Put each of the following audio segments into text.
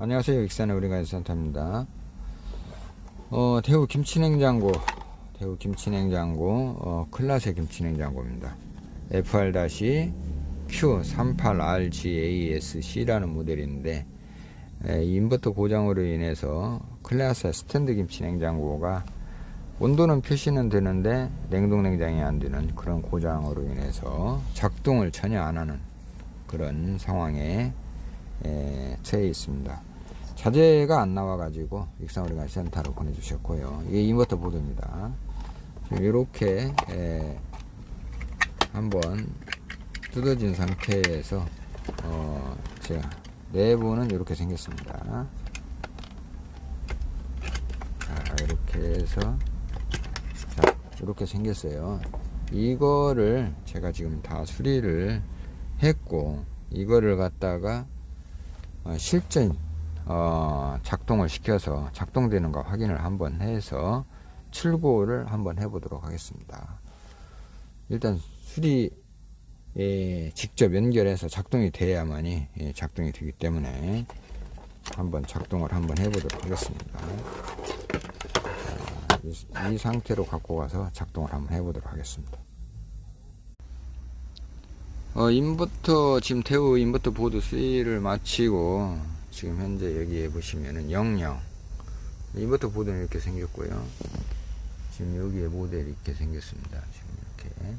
안녕하세요. 익산의 우리가 산타입니다. 어, 대우 김치냉장고, 대우 김치냉장고, 어, 클라세 김치냉장고입니다. FR-Q38RGASC라는 모델인데, 에, 인버터 고장으로 인해서 클라세 스탠드 김치냉장고가 온도는 표시는 되는데 냉동 냉장이 안 되는 그런 고장으로 인해서 작동을 전혀 안 하는 그런 상황에 에, 처해 있습니다. 자재가 안 나와가지고 익산우리가 센터로 보내주셨고요. 이게 인버터 보드입니다. 이렇게 한번 뜯어진 상태에서 어, 제가 내부는 이렇게 생겼습니다. 자, 이렇게 해서 자, 이렇게 생겼어요. 이거를 제가 지금 다 수리를 했고 이거를 갖다가 어, 실전 어, 작동을 시켜서 작동되는 거 확인을 한번 해서 출고를 한번 해보도록 하겠습니다. 일단 수리 에 직접 연결해서 작동이 돼야만이 예, 작동이 되기 때문에 한번 작동을 한번 해보도록 하겠습니다. 이 상태로 갖고 가서 작동을 한번 해보도록 하겠습니다. 어, 인버터, 지금 대우 인버터 보드 수리를 마치고, 지금 현재 여기에 보시면은 00. 인버터 보드는 이렇게 생겼고요. 지금 여기에 모델이 이렇게 생겼습니다. 지금 이렇게.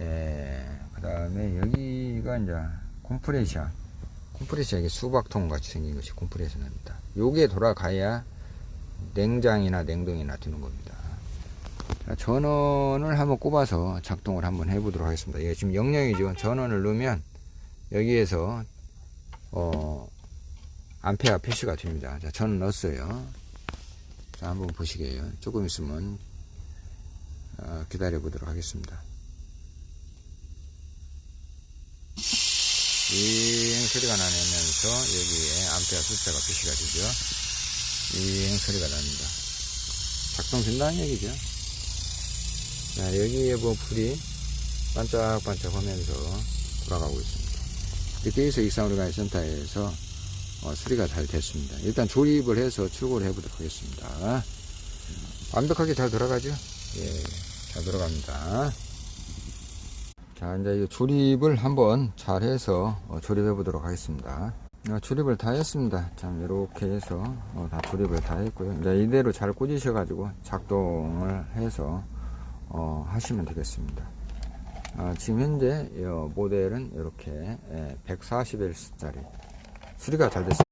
예, 그 다음에 여기가 이제 콤프레셔. 콤프레셔 이게 수박통 같이 생긴 것이 콤프레셔입니다. 요게 돌아가야 냉장이나 냉동이나 되는 겁니다. 자, 전원을 한번 꼽아서 작동을 한번 해보도록 하겠습니다. 이게 지금 00이죠. 전원을 넣으면 여기에서 어 암페어 표시가 됩니다. 자, 전원 넣었어요. 자, 한번 보시게요. 조금 있으면 어, 기다려 보도록 하겠습니다. 잉 소리가 나면서 여기에 암페어 숫자가 표시가 되죠. 잉 소리가 납니다. 작동 된다는 얘기죠. 자, 여기에 뭐 불이 반짝반짝 하면서 돌아가고 있습니다. 이렇게 해서 익산우리가의 센터에서 어, 수리가 잘 됐습니다. 일단 조립을 해서 출고를 해보도록 하겠습니다. 완벽하게 잘 돌아가죠? 예, 잘 돌아갑니다. 자, 이제 이 조립을 한번 잘 해서 어, 조립해 보도록 하겠습니다. 어, 조립을 다 했습니다. 참, 이렇게 해서 어, 다 조립을 다 했고요. 이제 이대로 잘 꽂으셔가지고 작동을 해서 어, 하시면 되겠습니다. 아, 지금 현재 이 모델은 이렇게 141S짜리 수리가 잘 됐습니다.